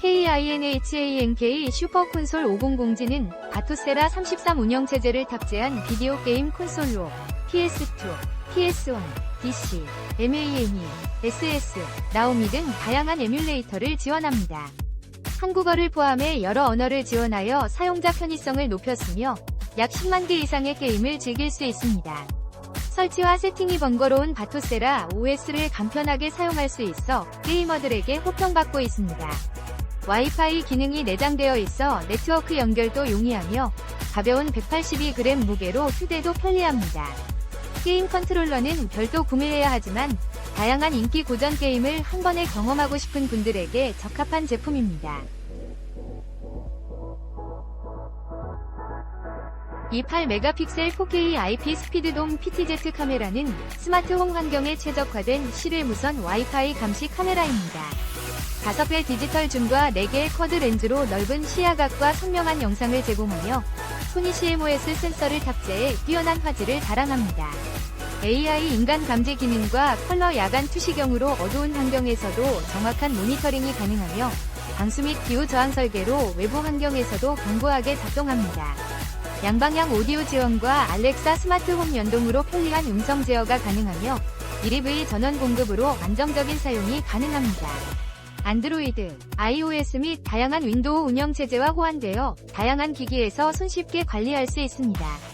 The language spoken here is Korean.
DINHANK 슈퍼 콘솔 500G는 바토세라 33 운영체제를 탑재한 비디오 게임 콘솔로 PS2, PS1, DC, MAME, SS, 나오미 등 다양한 에뮬레이터를 지원합니다. 한국어를 포함해 여러 언어를 지원하여 사용자 편의성을 높였으며 약 10만 개 이상의 게임을 즐길 수 있습니다. 설치와 세팅이 번거로운 바토세라 OS를 간편하게 사용할 수 있어 게이머들에게 호평받고 있습니다. 와이파이 기능이 내장되어 있어 네트워크 연결도 용이하며 가벼운 182g 무게로 휴대도 편리합니다. 게임 컨트롤러는 별도 구매해야 하지만 다양한 인기 고전 게임을 한 번에 경험하고 싶은 분들에게 적합한 제품입니다. 28메가픽셀 4K IP 스피드돔 PTZ 카메라는 스마트홈 환경에 최적화된 실외 무선 와이파이 감시 카메라입니다. 5배 디지털 줌과 4개의 쿼드 렌즈로 넓은 시야각과 선명한 영상을 제공하며 소니 CMOS 센서를 탑재해 뛰어난 화질을 자랑합니다. AI 인간 감지 기능과 컬러 야간 투시경으로 어두운 환경에서도 정확한 모니터링이 가능하며 방수 및 기후 저항 설계로 외부 환경에서도 견고하게 작동합니다. 양방향 오디오 지원과 알렉사 스마트홈 연동으로 편리한 음성 제어가 가능하며 1EV 전원 공급으로 안정적인 사용이 가능합니다. 안드로이드, iOS 및 다양한 윈도우 운영체제와 호환되어 다양한 기기에서 손쉽게 관리할 수 있습니다.